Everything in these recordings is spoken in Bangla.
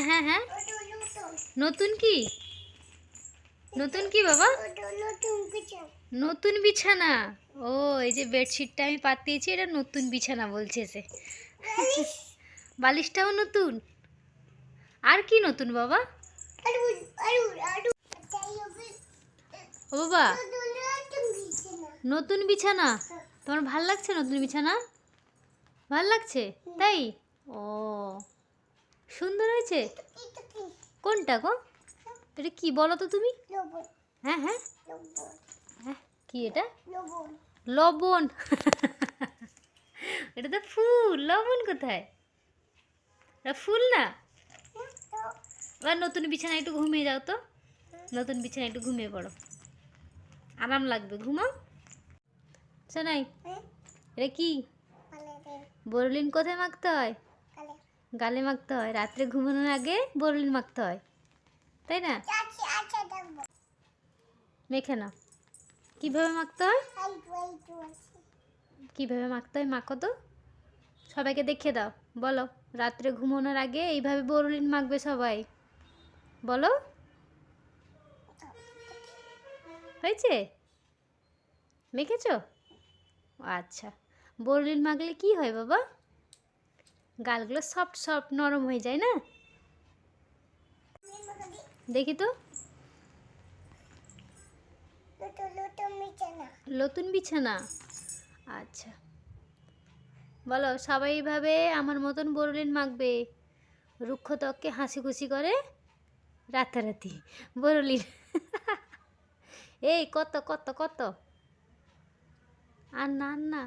হ্যাঁ হ্যাঁ হ্যাঁ। নতুন কি? নতুন কি বাবা? নতুন বিছানা। ও, এই যে বেডশিটটা আমি পাতিয়েছি এটা নতুন বিছানা বলছে সে। বালিশটাও নতুন? আর কি নতুন বাবা? ও বাবা, নতুন বিছানা। তোমার ভালো লাগছে নতুন বিছানা? ভালো লাগছে? তাই? ও। সুন্দর হয়েছে? কোনটা গো? এটা কি বলো তো তুমি? হ্যাঁ হ্যাঁ। হ্যাঁ কি এটা? লবণ। এটা তো ফুল। লবণ কোথায়? এটা ফুল না? এবার নতুন বিছানা একটু ঘুমিয়ে যাও তো। নতুন বিছানা একটু ঘুমিয়ে পড়ো। আরাম লাগবে। ঘুমাও। শোনাই এটা কি? বরলিন কোথায় মাখতে হয়? গালে মাখতে হয়। রাত্রে ঘুমানোর আগে বরলিন মাখতে হয়। তাই না? মেখে না কীভাবে মাখতে হয়? কীভাবে মাখতে হয় মাখো তো। সবাইকে দেখিয়ে দাও। বলো, রাত্রে ঘুমানোর আগে এইভাবে বরলিন মাখবে সবাই? বলো। হয়েছে? মেখেছো? আচ্ছা। বরলিন মাখলে কি হয় বাবা? গালগুলো সফট সফট নরম হয়ে যায় না? দেখি তো। নতুন বিছানা? আচ্ছা। বলো সবাই এইভাবে আমার মতন বরলিন মাখবে? রুক্ষ ত্বককে হাসি খুশি করে? রাতারাতি। বরলিন এই কত কত কত? আর না আর না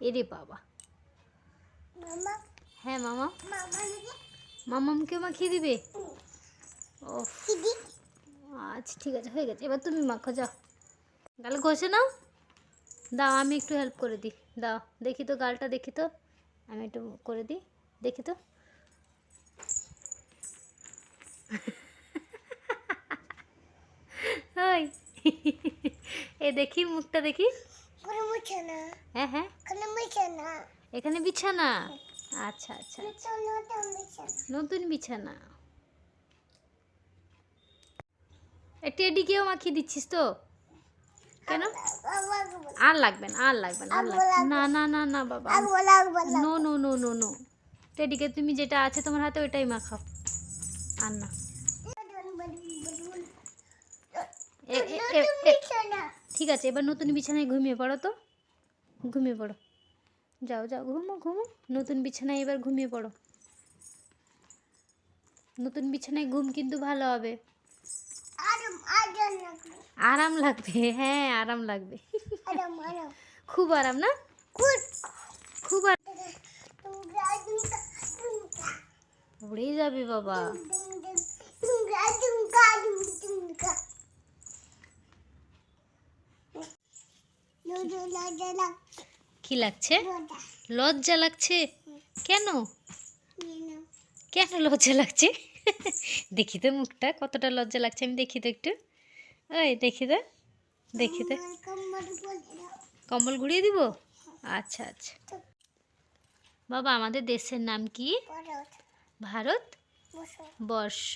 এরে বাবা। হ্যাঁ মামা। মামামকে মাখিয়ে দিবে? ও আচ্ছা ঠিক আছে হয়ে গেছে। এবার তুমি মাখো যাও। গাল ঘষে নাও। দাও আমি একটু হেল্প করে দিই। দাও দেখি তো গালটা দেখি তো। আমি একটু করে দিই। দেখি তো। ওই। এ দেখি মুখটা দেখি। হ্যাঁ হ্যাঁ। এখানে বিছানা? আচ্ছা আচ্ছা নতুন বিছানা। টেডিকেও মাখিয়ে দিচ্ছিস তো? কেন? আর লাগবে না আর লাগবে না আর লাগবে না। না না না বাবা। No no no no no. টেডিকে তুমি যেটা আছে তোমার হাতে ওইটাই মাখাও। আর না। ঠিক আছে এবার নতুন বিছানায় ঘুমিয়ে পড়ো তো। ঘুমিয়ে পড়ো। যাও যাও ঘুমো ঘুমো নতুন বিছানায় এবার ঘুমিয়ে পড়ো নতুন বিছানায় ঘুম কিন্তু ভালো হবে আরাম লাগবে হ্যাঁ আরাম লাগবে খুব আরাম না খুব আরাম উড়ে যাবে বাবা কি লাগছে? লজ্জা লাগছে? কেন? কেন লজ্জা লাগছে? দেখি তো মুখটা কতটা লজ্জা লাগছে আমি দেখি তো একটু। ওই দেখি তো দেখি তো। কম্বল ঘুরিয়ে দিব? আচ্ছা আচ্ছা। বাবা আমাদের দেশের নাম কি? ভারত? বর্ষ।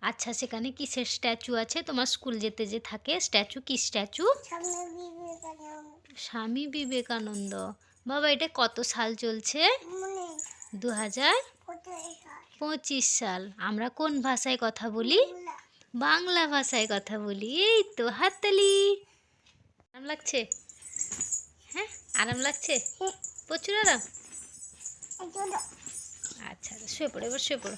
আচ্ছা সেখানে কিসের স্ট্যাচু আছে? তোমার স্কুল যেতে যে থাকে স্ট্যাচু কি স্ট্যাচু? স্বামী বিবেকানন্দ। বাবা এটা কত সাল চলছে? দু হাজার পঁচিশ সাল। আমরা কোন ভাষায় কথা বলি? বাংলা। ভাষায় কথা বলি। এই তো হাততালি। আরাম লাগছে? হ্যাঁ আরাম লাগছে? প্রচুর আরাম? আচ্ছা আচ্ছা শুয়ে পড়ো এবার শুয়ে পড়ো।